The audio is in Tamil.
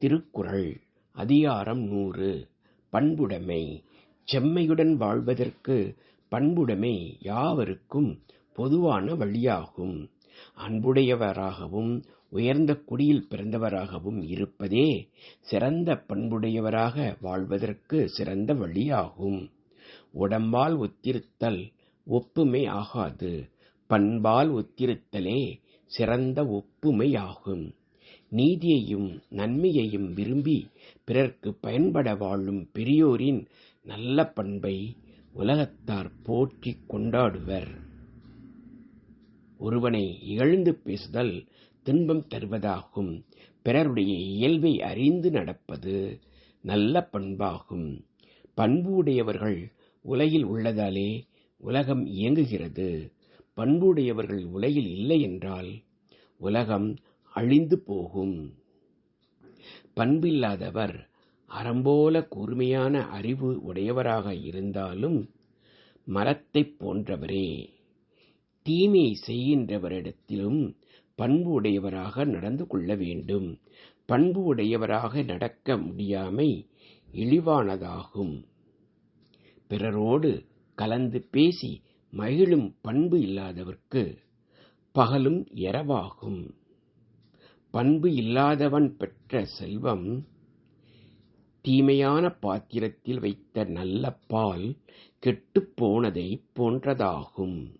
திருக்குறள் அதிகாரம் நூறு. பண்புடைமை. செம்மையுடன் வாழ்வதற்கு பண்புடைமை யாவருக்கும் பொதுவான வழியாகும். அன்புடையவராகவும் உயர்ந்த குடியில் பிறந்தவராகவும் இருப்பதே சிறந்த பண்புடையவராக வாழ்வதற்கு சிறந்த வழியாகும். உடம்பால் ஒத்திருத்தல் ஒப்புமை ஆகாது. பண்பால் ஒத்திருத்தலே சிறந்த ஒப்புமையாகும். நீதியையும் நன்மையையும் விரும்பி பிறர்க்கு பயன்பட வாழும் பெரியோரின் நல்ல பண்பை உலகத்தார் போற்றிக் கொண்டாடுவர். ஒருவனை இகழ்ந்து பேசுதல் துன்பம் தருவதாகும். பிறருடைய இயல்பை அறிந்து நடப்பது நல்ல பண்பாகும். பண்பு உடையவர்கள் உலகில் உள்ளதாலே உலகம் இயங்குகிறது. பண்புடையவர்கள் உலகில் இல்லை என்றால் உலகம் அழிந்து போகும். பண்பு இல்லாதவர் அறம்போல கூர்மையான அறிவு உடையவராக இருந்தாலும் மரத்தைப் போன்றவரே. தீமை செய்கின்றவரிடத்திலும் பண்பு உடையவராக நடந்து கொள்ள வேண்டும். பண்பு உடையவராக நடக்க முடியாமை இழிவானதாகும். பிறரோடு கலந்து பேசி மகிழும் பண்பு இல்லாதவர்க்கு பகலும் இரவாகும். பண்பு இல்லாதவன் பெற்ற செல்வம் தீமையான பாத்திரத்தில் வைத்த நல்ல பால் கெட்டுப் போனதைப் போன்றதாகும்.